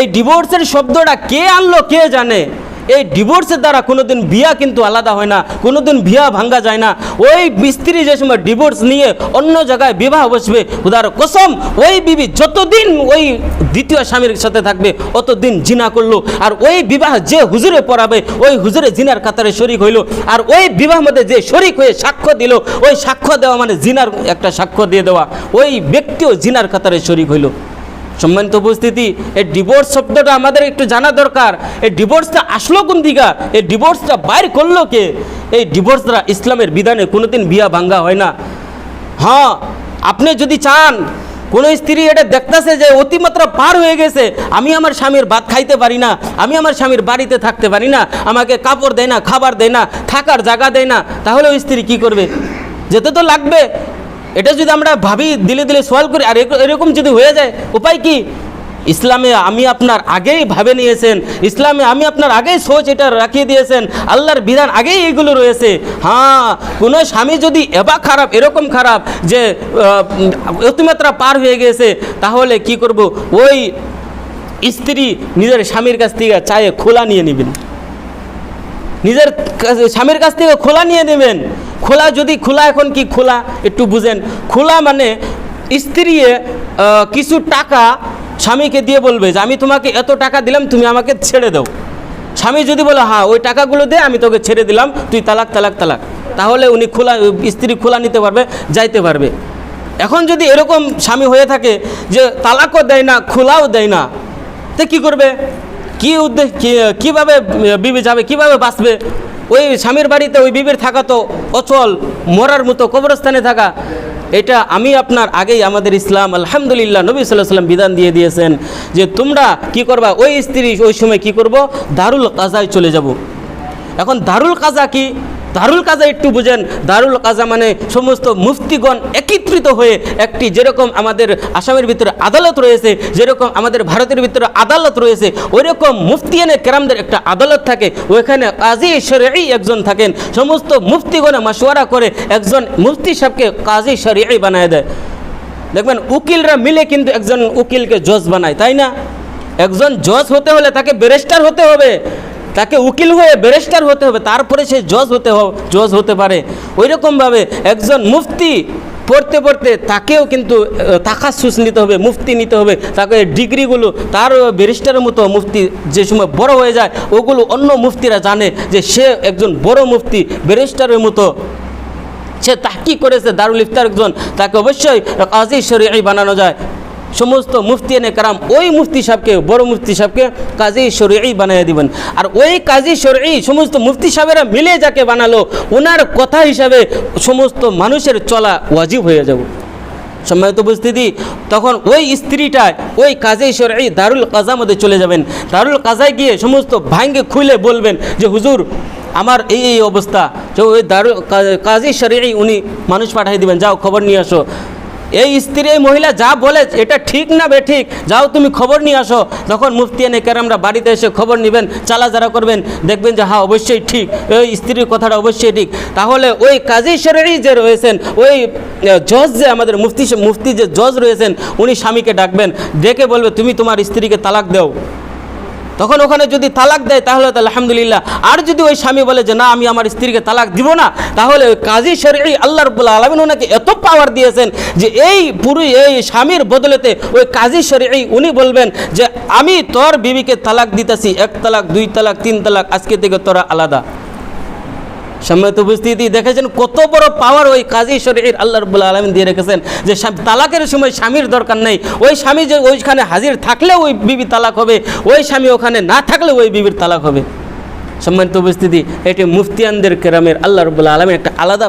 এই ডিভোর্সের শব্দটা কে আনলো, কে জানে? এই ডিভোর্সের দ্বারা কোনোদিন বিয়া কিন্তু আলাদা হয় না, কোনোদিন বিয়া ভাঙ্গা যায় না। ওই স্ত্রী যে সময় ডিভোর্স নিয়ে অন্য জায়গায় বিবাহ বসবে উদার কসম, ওই বিবি যতদিন ওই দ্বিতীয় স্বামীর সাথে থাকবে, অতদিন জিনা করল। আর ওই বিবাহ যে হুজুরে পড়াবে, ওই হুজুরে জিনার কাতারে শরিক হইল। আর ওই বিবাহ মধ্যে যে শরিক হয়ে সাক্ষ্য দিল, ওই সাক্ষ্য দেওয়া মানে জিনার একটা সাক্ষ্য দিয়ে দেওয়া। ওই ব্যক্তিও জিনার কাতারে শরিক হইল। সম্মানিত উপস্থিতি, এই ডিভোর্স শব্দটা আমাদের একটু জানা দরকার। এই ডিভোর্সটা আসলো কোন দিকা? এই ডিভোর্সটা বাইর করল কে? এই ডিভোর্সরা ইসলামের বিধানে কোনোদিন বিয়া ভাঙ্গা হয় না। হ্যাঁ আপনি যদি চান, কোনো স্ত্রী এটা দেখতেছে যে অতিমাত্রা পার হয়ে গেছে, আমি আমার স্বামীর ভাত খাইতে পারি না, আমি আমার স্বামীর বাড়িতে থাকতে পারি না, আমাকে কাপড় দেয় না, খাবার দেয় না, থাকার জায়গা দেয় না, তাহলে ওই স্ত্রী কী করবে? যেতে তো লাগবে। এটা যদি আমরা ভাবি, দিলে দিলে সওয়াল করি, আর এরকম যদি হয়ে যায়, উপায় কি? ইসলামে আমি আপনার আগেই ভাবে নিয়েছেন, ইসলামে আমি আপনার আগেই সোচ এটা রাখিয়ে দিয়েছেন, আল্লাহর বিধান আগেই এগুলো রয়েছে। হ্যাঁ কোনো স্বামী যদি এবা খারাপ, এরকম খারাপ যে অতিমাত্রা পার হয়ে গেছে, তাহলে কি করব? ওই স্ত্রী নিজের স্বামীর কাছ থেকে চায়ে খোলা নিয়ে নেবেন। নিজের স্বামীর কাছ থেকে খোলা নিয়ে নেবেন। খোলা যদি খোলা, এখন কি খোলা? একটু বুঝেন। খোলা মানে স্ত্রী কিছু টাকা স্বামীকে দিয়ে বলবে যে, আমি তোমাকে এত টাকা দিলাম, তুমি আমাকে ছেড়ে দাও। স্বামী যদি বলে হ্যাঁ ওই টাকাগুলো দে, আমি তোকে ছেড়ে দিলাম, তুই তালাক তালাক তালাক। তাহলে উনি খোলা, স্ত্রী খোলা নিতে পারবে, যাইতে পারবে। এখন যদি এরকম স্বামী হয়ে থাকে যে, তালাকও দেয় না, খোলাও দেয় না, তো কী করবে? কি উদ্দেশ্য কীভাবে বিবি যাবে, কীভাবে বাঁচবে? ওই স্বামীর বাড়িতে ওই বিবির থাকা তো অচল, মরার মতো কবরস্থানে থাকা। এটা আমি আপনার আগেই আমাদের ইসলাম, আলহামদুলিল্লাহ, নবী সাল্লাহ সাল্লাম বিধান দিয়ে দিয়েছেন যে তোমরা কি করবা? ওই স্ত্রী ওই সময় কি করব? দারুল কাজায় চলে যাব। এখন দারুল কাজা কি? দারুল কাজা একটু বুঝেন। দারুল কাজা মানে সমস্ত মুফতিগণ একত্রিত হয়ে একটি যেরকম আমাদের আসামের ভিতরে আদালত রয়েছে, যেরকম আমাদের ভারতের ভিতরে আদালত রয়েছে ওই রকম মুফতিয়ানে কেরামদের একটা আদালত থাকে। ওইখানে কাজী শরিয়াই একজন থাকেন। সমস্ত মুফতিগণে মাসোয়ারা করে একজন মুফতি সাহেবকে কাজী শরিয়াই বানায় দেয়। দেখবেন উকিলরা মিলে কিন্তু একজন উকিলকে জজ বানায়, তাই না? একজন জজ হতে হলে তাকে ব্যারিস্টার হতে হবে। তাকে উকিল হয়ে ব্যারিস্টার হতে হবে, তারপরে সে জজ হতে জজ হতে পারে। ওই রকমভাবে একজন মুফতি পড়তে পড়তে তাকেও কিন্তু তাকাসুস নিতে হবে, মুফতি নিতে হবে। তাকে ডিগ্রিগুলো তার ব্যারিস্টারের মতো মুফতি যে সময় বড় হয়ে যায়, ওগুলো অন্য মুফতিরা জানে যে সে একজন বড় মুফতি ব্যারিস্টারের মতো। সে তাহকি করেছে, দারুল ইফতার একজন, তাকে অবশ্যই কাজী শরিয়াই বানানো যায়। সমস্ত মুফতি এনে কারাম, ওই মুফতি সাহেবকে, বড় মুফতি সাহেবকে কাজী শরিয়াই বানিয়ে দিবেন। আর ওই কাজী শরিয়াই সমস্ত মুফতি সাহেবেরা মিলে যাকে বানালো ওনার কথা হিসাবে সমস্ত মানুষের চলা ওয়াজিব হয়ে যাব। সম্মানিত উপস্থিতি, তখন ওই স্ত্রীটায় ওই কাজে সরাই দারুল কাজা মধ্যে চলে যাবেন। দারুল কাজায় গিয়ে সমস্ত ভাঙ্গে খুলে বলবেন যে, হুজুর, আমার এই এই অবস্থা। যে ওই দারুল কাজী সরাই উনি মানুষ পাঠিয়ে দিবেন, যাও খবর নিয়ে আসো। এই স্ত্রী, এই মহিলা যা বলে, এটা ঠিক না বে ঠিক? যাও তুমি খবর নিয়ে আসো। তখন মুফতি এনে কেরামরা বাড়িতে এসে খবর নেবেন, চালাজারা করবেন, দেখবেন যে হ্যাঁ অবশ্যই ঠিক। ওই স্ত্রীর কথাটা অবশ্যই ঠিক। তাহলে ওই কাজী শরীরই যে রয়েছেন, ওই জজ যে আমাদের মুফতি মুফতি যে জজ রয়েছেন, উনি স্বামীকে ডাকবেন, ডেকে বলবে, তুমি তোমার স্ত্রীকে তালাক দাও। তখন ওখানে যদি তালাক দেয়, তাহলে তো আলহামদুলিল্লাহ। আর যদি ওই স্বামী বলে যে, না, আমি আমার স্ত্রীকে তালাক দিব না, তাহলে কাজী শরী আল্লাহ রবুল্লা আলমিন ওনাকে এত পাওয়ার দিয়েছেন যে, এই পুরুষ, এই স্বামীর বদলেতে ওই কাজী শরী উনি বলবেন যে, আমি তোর বিবিকে তালাক দিতেছি, এক তালাক, দুই তালাক, তিন তালাক, আজকে থেকে তোরা আলাদা। সম্মানিত উপস্থিতি, দেখেছেন কত বড় পাওয়ার ওই কাজী শরীর আল্লাহ রবুল্লা আলমিন দিয়ে রেখেছেন যে তালাকের সময় স্বামীর দরকার নেই। ওই স্বামী যে ওইখানে হাজির থাকলে ওই বিবি তালাক হবে, ওই স্বামী ওখানে না থাকলে ওই বিবির তালাক হবে। সম্মানিত উপস্থিতি, এটি মুফতিয়ানদের কেরামের আল্লাহ রবুল্লা আলমের একটা আলাদা